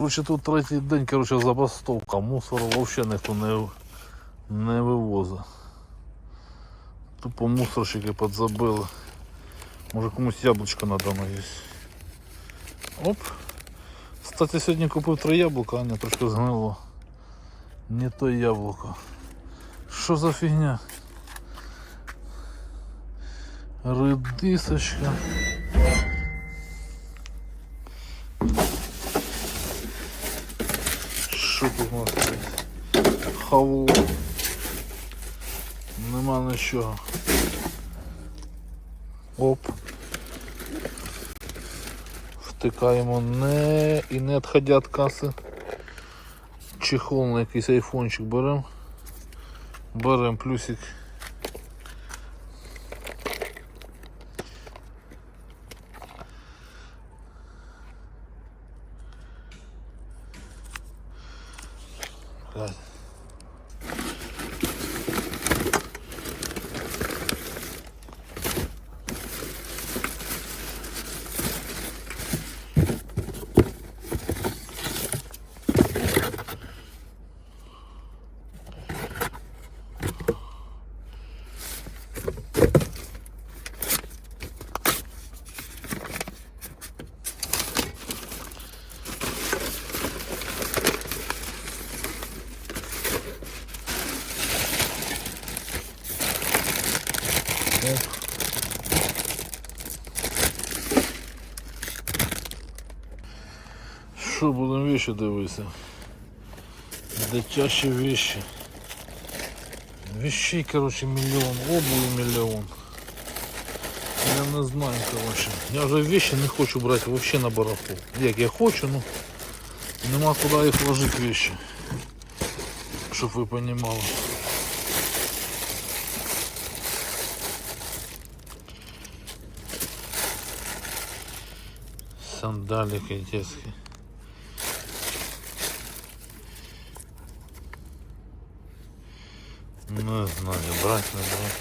Короче, тут третій день, короче, забастовка. Мусор взагалі ніхто не, не вивозить. Тупо мусорщики підзабили. Може комусь яблучко надано є. Оп. Кстати, сьогодні купив три яблука, а не трошки згнило. Не то яблуко. Що за фігня? Редисочка. Що тут у нас? Хавло. Нема нічого. Оп. Втикаємо не і не відходя від каси. Чехол на якийсь айфончик беремо. Беремо плюсик. Що будемо вещи дивитися? Дитячі вещи. Вещей, короче, мільйон, обуви мільйон. Я не знаю, короче. Я вже вещи не хочу брати вообще на бараху. Як я хочу, ну нема куди їх вложити вещи. Щоб ви понимали. Сандалики детские. Не знаю, брать не брать.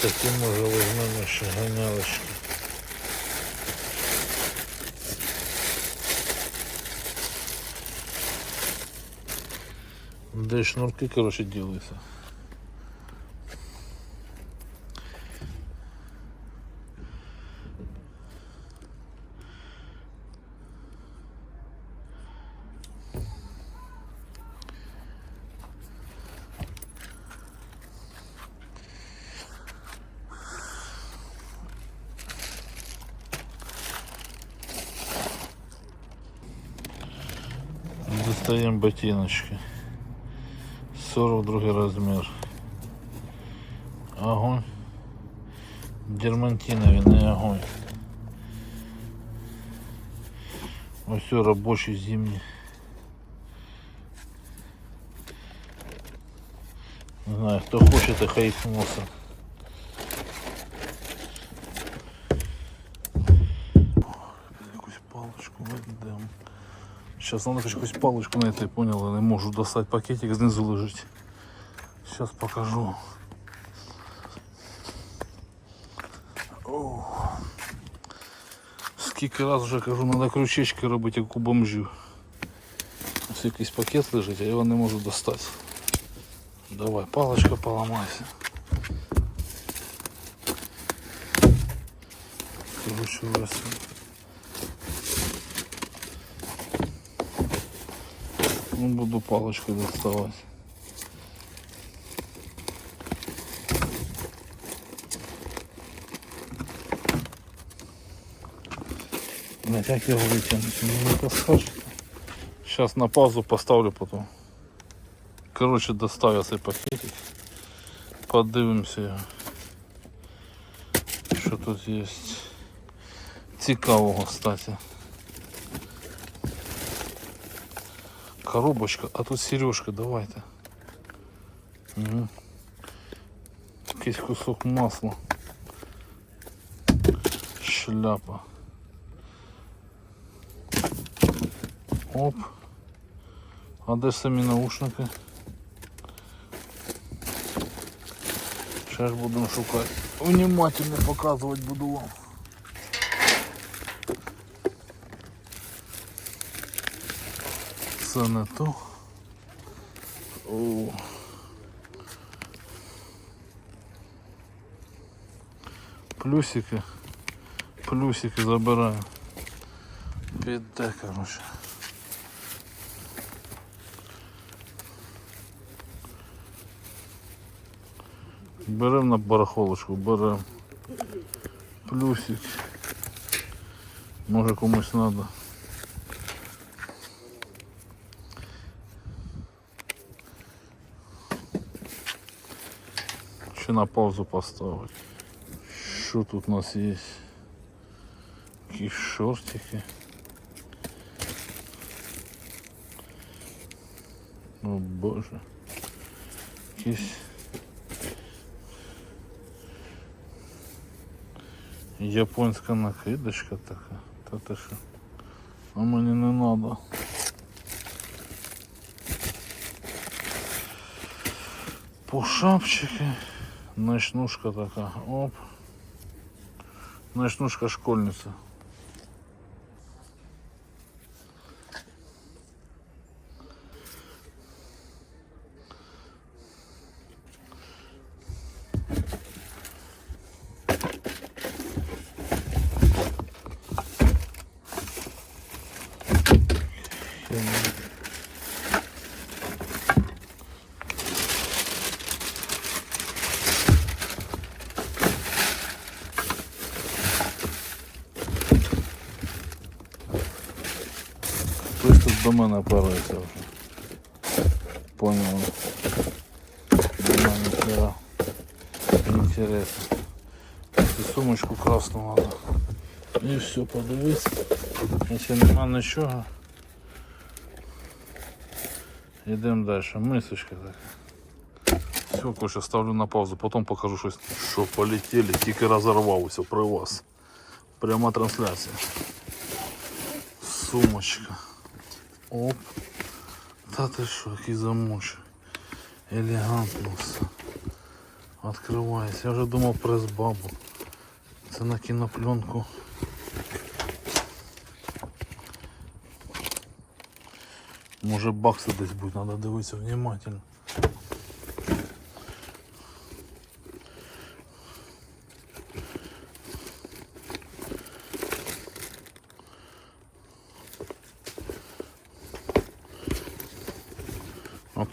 Такі може ще ганялочки. Де шнурки, короче, ділися. Достаем ботиночки. 42 размер. Огонь. Дермантиновый, не огонь. Ось все рабочий зимний. Не знаю, кто хочет, и хай носа. Сейчас надо якусь палочку знайти, поняли, не можу достати пакетик знизу лежить. Сейчас покажу. Оу. Скільки раз вже кажу, треба крючечки робити, як у бомжів. Ось якийсь пакет лежить, а його не можу достати. Давай, палочка поламайся. Короче, ось. Ну, буду палочкой доставать. Блять, як його витягнути? Ну, не. Сейчас на паузу поставлю потом. Короче, достав я цей пакетик. Подивимося його. Що тут є цікавого, кстати. Коробочка, а тут сережка, давайте. Угу. Якийсь кусок масла. Шляпа. Оп. А де ж наушники? Зараз будемо шукати. Внимательно показувати буду вам. Це не то. О. Плюсики. Плюсики забираю. Піде, короче. Берем на барахолочку, берем. Плюсик. Може комусь надо. Ще на паузу поставити. Що тут у нас є? Якісь шортики. О боже. Якісь японська накидочка така. Та ти що? А мені не надо. По шапчики. Ночнушка така. Оп. Ночнушка школьница. Тут до вже. Понял. Нема ніхера. Інтересно. Цю сумочку красну надо. І все, подивись. Якщо нема нічого. Йдемо далі. Мисочка така. Все, короче, ставлю на паузу, потім покажу щось. Що полетіли, тільки розорвався при вас. Пряма трансляція. Сумочка. Оп. Та ти що, який замочок. Елегантно все. Я вже думав прес-бабу. Це на кінопленку. Може бакси десь будуть, треба дивитися внимательно.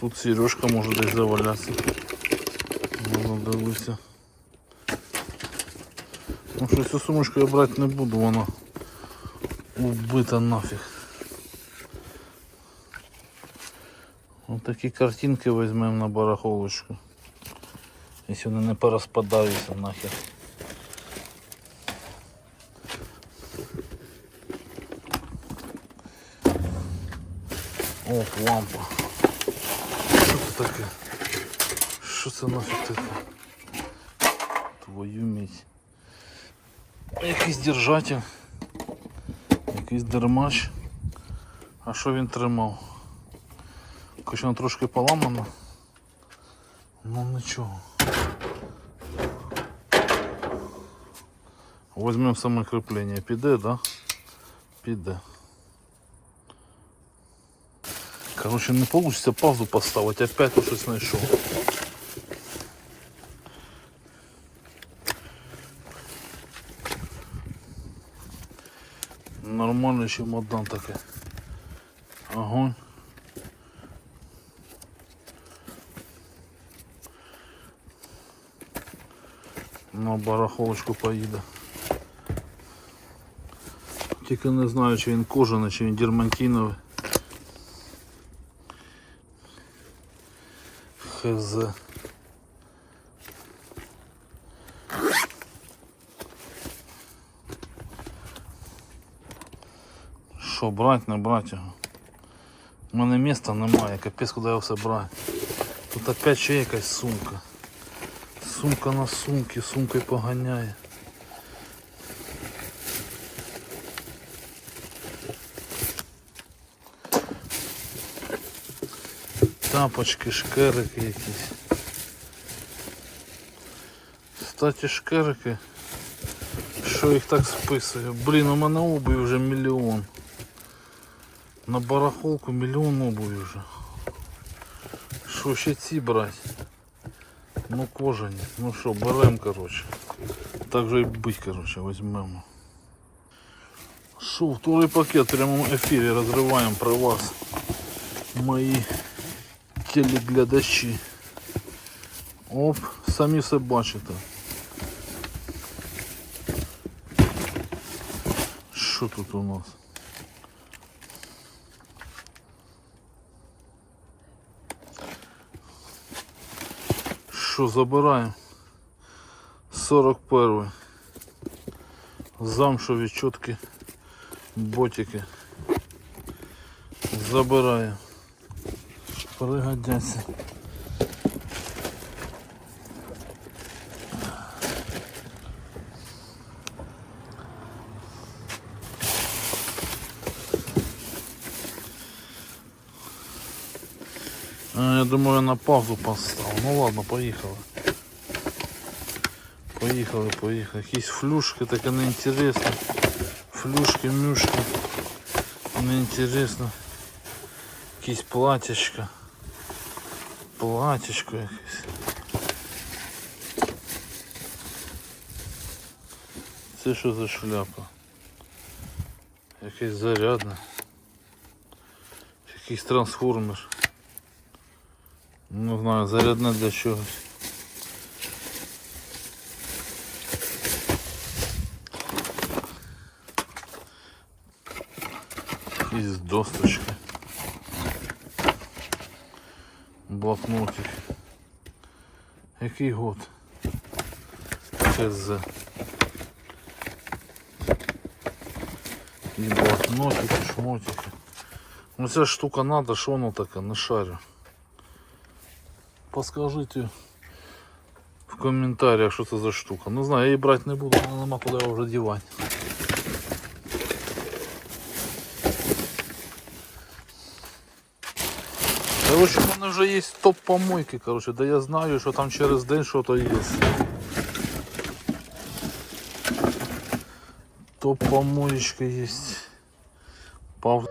Тут сережка може десь завалятися. Надо дивитися. Ну що цю сумочку я брати не буду, вона убита нафіг. Ось такі картинки візьмемо на барахолочку. Якщо вони не порозпадаються нахер. О, лампа. Таке? Що це нафіг таке? Твою мідь. Якийсь держатель. Якийсь дермач. А що він тримав? Воно трошки поламано. Ну нічого. Возьмемо саме кріплення. Піде, да? Піде. Короче, не получится паузу поставить, опять щось знайшов. Нормальний чемодан таке. Огонь. На барахолочку поїде. Тільки не знаю, чи він кожаний, чи він дермантиновий. Хз. Що, брать, не брать його? У мене міста немає, капець, куди його все брати. Тут опять ще якась сумка. Сумка на сумки, сумкою поганяє. Тапочки, шкерики якісь. Кстати, шкерики. Що їх так списує? Блін, у мене обуви вже мільйон. На барахолку мільйон обуві вже. Що ще ці брати? Ну кожані. Ну що, беремо, коротше. Так же і бить, коротше, візьмемо. Що, второй пакет в прямому ефірі розриваємо про вас. Мої телеглядачі. Оп, самі все бачите. Що тут у нас? Що забираємо? 41 замшові чотки ботики забираємо пригодяться А, я думаю, на паузу поставил. Ну ладно, поїхали. Поїхали, поїхали. Якісь флюшки, таке неінтересно. Флюшки, мюшки. Неінтересно. Якісь платячка. Платячко якесь. Це що за шляпа? Якесь зарядне. Якийсь трансформер. Не знаю, зарядне для чогось. Якісь досточки. Блокнотик. Який год? ХЗ. І блокнотики, шмотики. Ну ця штука надо, що воно таке, не шарю. Подскажите в комментариях, что это за штука. Не знаю, я її брати не буду, але нема куди його вже дівати. Короче, у мене вже є топ помойки, короче, да я знаю, що там через день що-то є. Топ помоечка есть. Пав...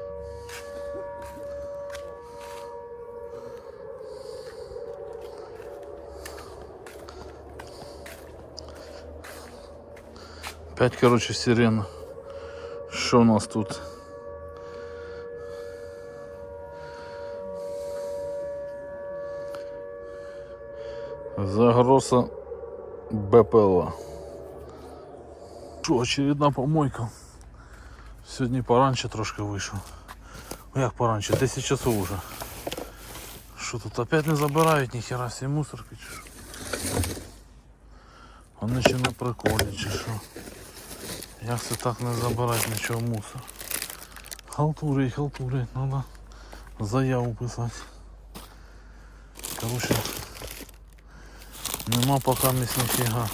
Опять, короче, сирена. Что у нас тут? Загроса БПЛА. Що, очередна помойка. Сьогодні пораньше трошки вийшов. Ну як пораньше? 10 часов уже. Що тут опять не забирають, ніхера всі мусорки чи що? Вони ще на приколі чи що? Як це так не забирати нічого мусор? Халтурить, халтурить, треба заяву писати. Короче, нема поки місць ніфіга.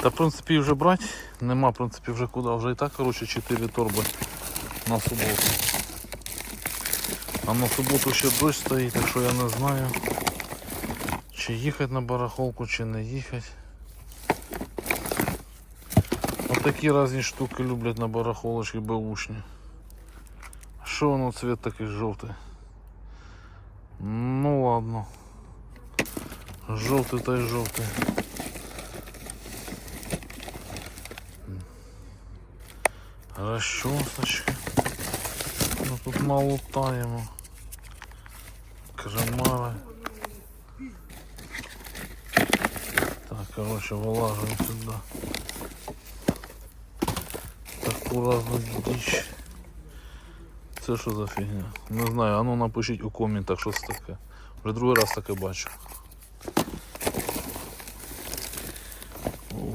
Та в принципі вже брати нема в принципі вже куди. Вже і так короче 4 торби на суботу. А на суботу ще дощ стоїть, так що я не знаю. Чи їхати на барахолку, чи не їхати. Ось такі різні штуки люблять на барахолочки беушні. Що воно цвіт такий жовтий? Ну ладно. Жовтий та й жовтий. Розчосочки. Ну тут мало таємо. Кремари. Так, короче, вылаживаем сюда. Таку дичь. Це що за фігня? Не знаю, а ну напишіть у коментах, що це таке. Вже другий раз таке бачу.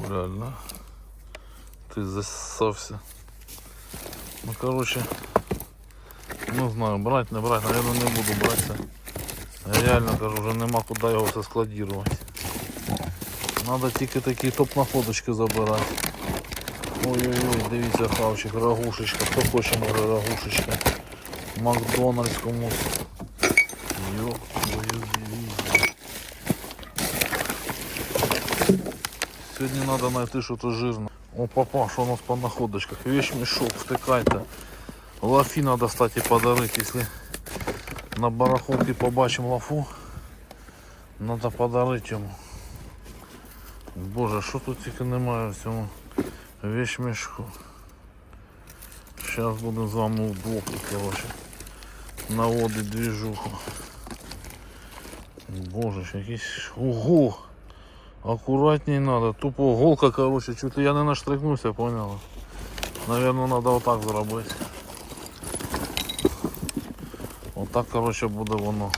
Реально. Ти засався. Ну короче, не знаю, брать, не брать, наверное, не буду брать. Я реально кажу, вже нема куди його все складувати. Надо тільки такі топ-находочки забирати. Ой-ой-ой, дивіться хавчик, рагушечка, хто хоче може рагушечка. Макдональдс комусь. Сьогодні треба знайти щось жирне. О, папа, що у нас по находочках? Вещь мішок, втикайте. Лафі треба, кстати, подарити, якщо на барахолці побачимо лафу, треба подарити йому. Боже, що тут тільки немає в цьому вещмішку. Зараз будемо з вами вдвох, коротше, наводити двіжуху. Боже, якийсь ого! Аккуратней надо. Тупо голка, короче, чуть ли я не наштрикнувся, поняла? Наверное, надо вот так зробити. Вот так, короче, буде воно.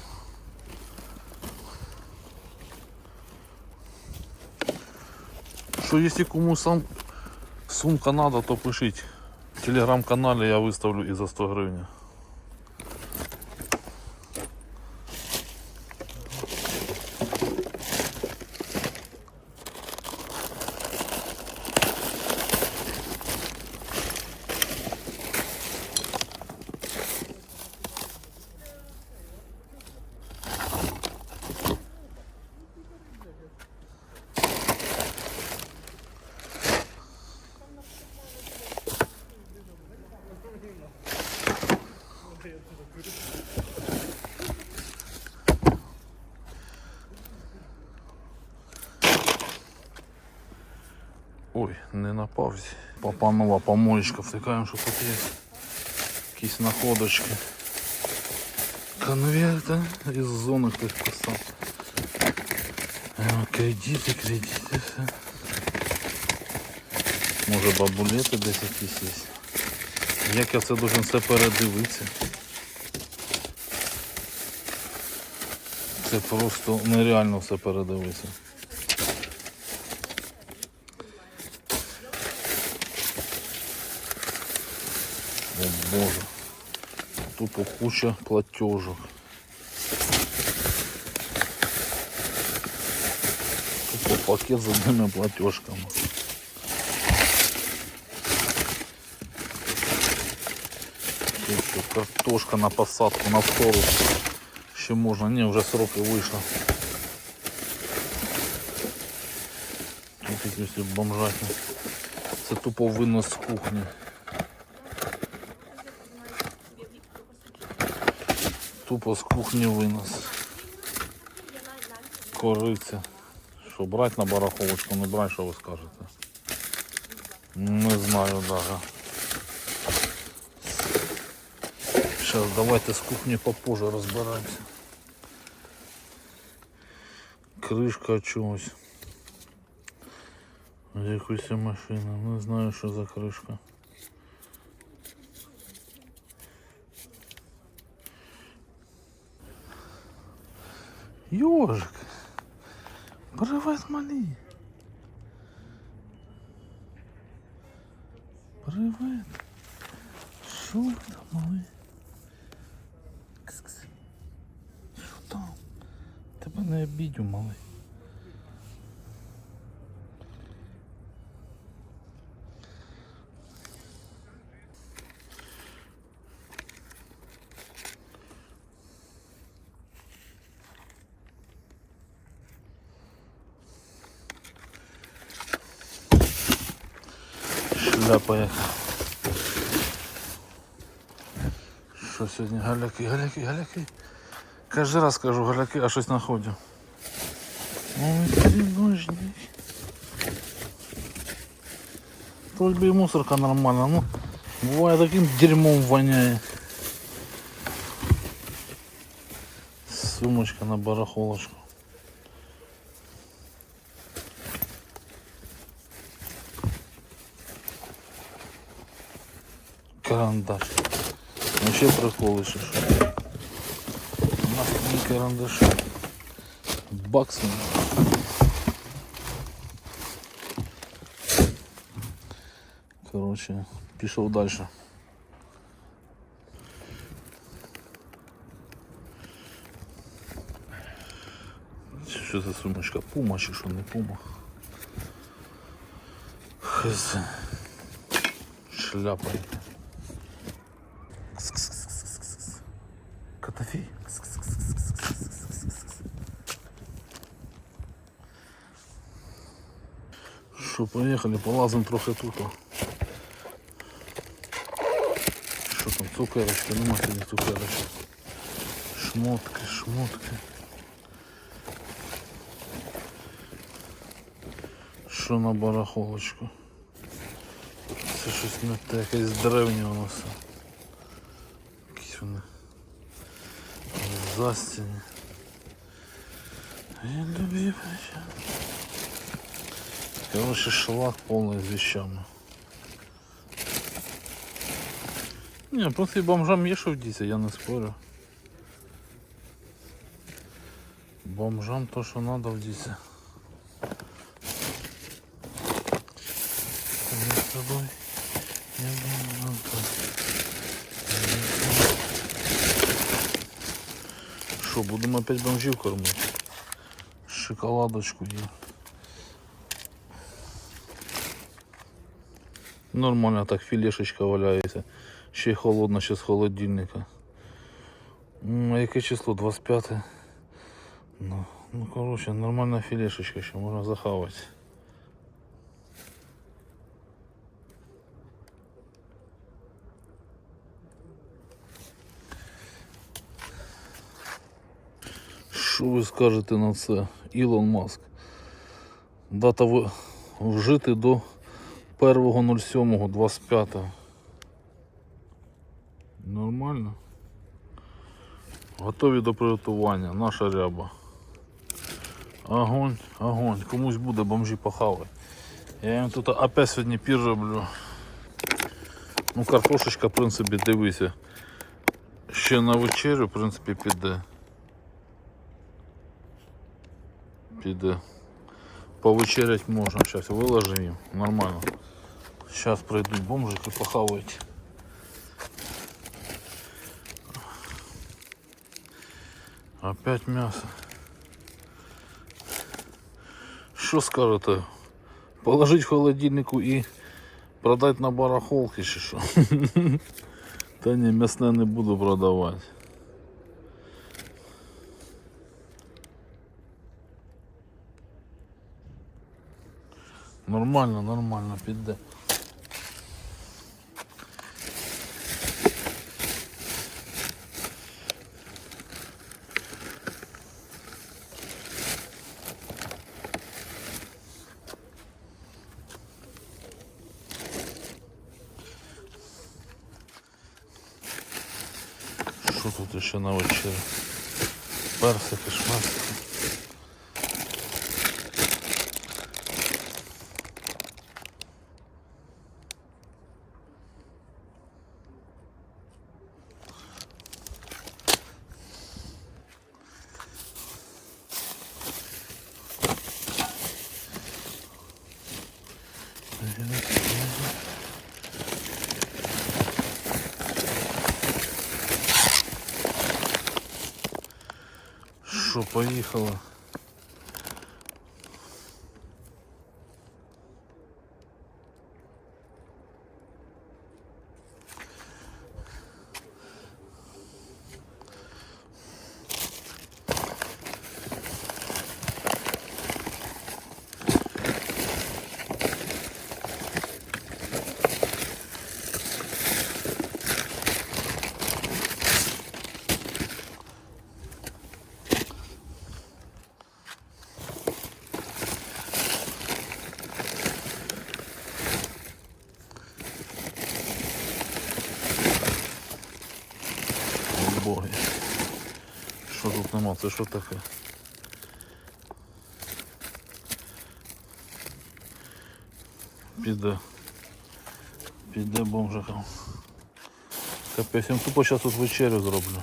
Що якщо комусь сам сумка надо, то пишіть. В телеграм-каналі я виставлю і за 100 гривень. Ой, не на паузі. Папанова помоечка, втикаємо, що тут є якісь находочки. Конверти із зони хтось писав. Е, Кредити, кредити, все. Може бабулети десь якісь є. Як я це должен все передивитися? Це просто нереально все передивитися. О боже. Тупо куча платежек. Тупо пакет з одними платежками. Тут що, картошка на посадку, на втору. Ще можна, ні, вже сроки вийшли. Тут якісь бомжатні. Це тупо винос з кухні. Тупо з кухні винос. Кориця. Що брати на бараховочку, не брати, що ви скажете? Не знаю даже. Сейчас давайте з кухні попозже розберемося. Кришка чогось. Якусь машина. Не знаю, що за кришка. Йожик. Привет, малий. Привет. Що там, малий? Кс-кс. Що там? Тебе не обідю, малий. сьогодні галяки, галяки, галяки. Кожен раз кажу галяки, а щось знаходжу. Ой, треножник. Тут би і мусорка нормальна, ну буває таким дерьмом воняє. Сумочка на барахолочку. Карандаш. Вообще приколы що. що. Нахуй не карандаш. Баксом. Короче, пішов дальше. Що за сумочка? Пума чи не пума? Хз. Шляпа. Яка. Котофей. Що, поїхали, полазимо трохи тут. Що там, цукерочки, нема сьогодні цукерочок. Шмотки, шмотки. Що на барахолочку? Це щось не те, якесь древнє у нас. Якісь вони застіні. Я люблю проща. Короче, шлак полный с вещами. Не, просто и бомжам є що вдіться, я не спорю. Бомжам то, що надо вдіться. Мы с тобой не будем Що, будемо опять бомжів кормити? Шоколадочку є. Нормально так філешечка валяється. Ще й холодно, з холодильника. А яке число? 25. Ну, ну коротше, нормальна філешечка, ще можна захавати. Що ви скажете на це? Ілон Маск. Дата вжити до 1.07.25. Нормально. Готові до приготування. Наша ряба. Огонь, огонь. Комусь буде бомжі похавати. Я їм тут опять сьогодні пір роблю. Ну, картошечка, в принципі, дивися. Ще на вечерю, в принципі, піде. Піде. Повечерять можна. Зараз виложимо їм. Нормально. Зараз прийдуть бомжики, похавають. Опять м'ясо. Що скажете? Положить в холодильнику і продать на барахолки чи що? Та ні, м'ясне не буду продавати. Нормально, нормально, піде. Що тут ще на вечері? Персики, шмарсики. Що, нема? Це що таке? Піде. Піде бомжикам. Капець, я їм тупо зараз тут вечерю зроблю.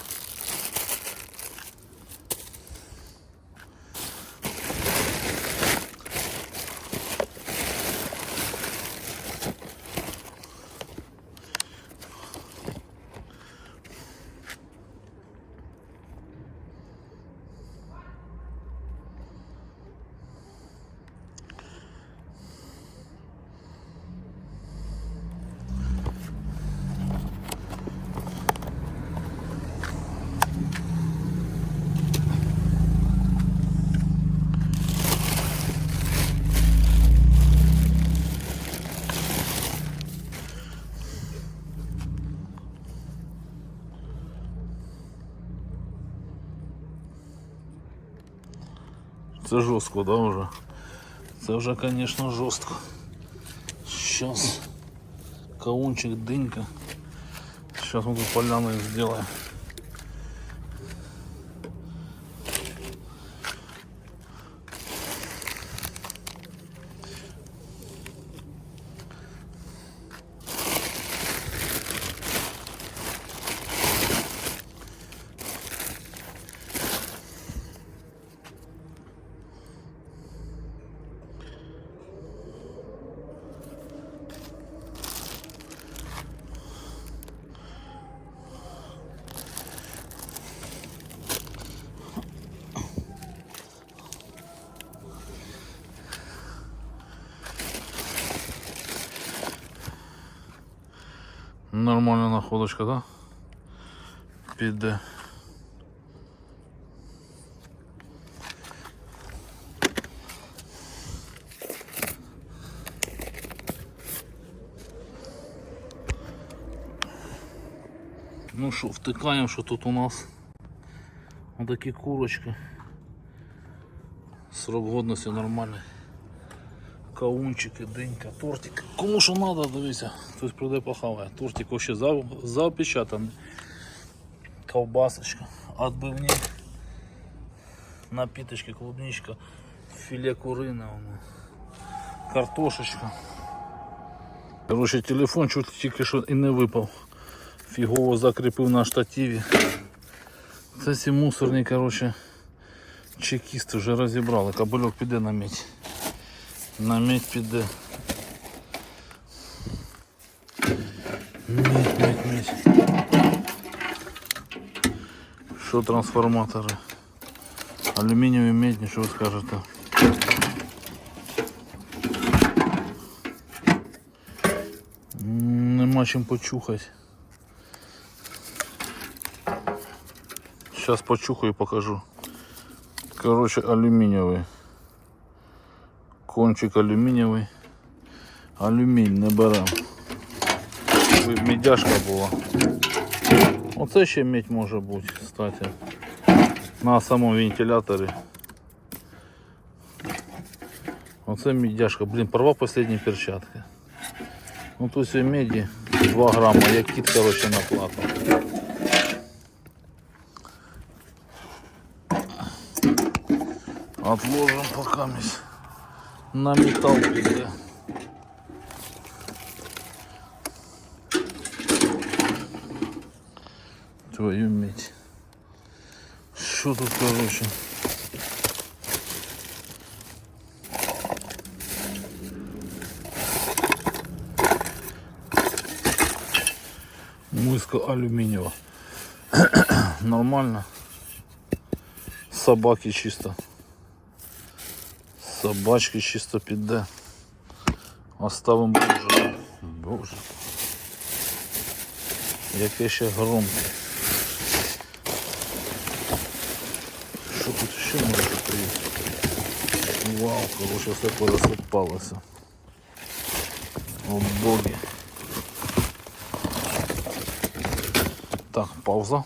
Це жорстко, да, вже? Це вже, звісно, жорстко. Сейчас каунчик, дынька. Сейчас мы тут поляну сделаем. Нормальна да? Піде. Ну що, втикаємо, що тут у нас отакі курочки. Срок годності нормальний. Каунчики, динька, тортик. Кому що треба, дивіться, хтось прийде похаває. Тортик ще за, запечатаний. Ковбасочка, отбивні, напиточки, клубничка, філе курине, картошечка. Короче, телефон чуть тільки що і не випав. Фігово закріпив на штативі. Це ці мусорні, короче, чекісти вже розібрали. Кабельок піде на медь. На медь піде. Медь, медь, медь. Що трансформатори? Алюмінієві медні, що ви скажете? М, Нема чим почухати. Сейчас почухаю и покажу. Короче, алюминиевый. Кончик алюмінієвий. Алюмінь. Ви- Медяшка була. Оце ще медь може бути, кстати. На самому вентиляторі. Оце медяшка. Блін, порвав последні перчатки. Ну тут все меді 2 грама, як кіт, короче, на плату. Отложим пока мисс. На металл піде. Твою медь. Що тут, короче? Миска алюминиева. Нормально. Собаки чисто. Собачки чисто піде. Оставимо боже. Боже. Яке ще громке. Що тут ще може бути? Вау, короче, все порозсипалося. О боги. Так, пауза.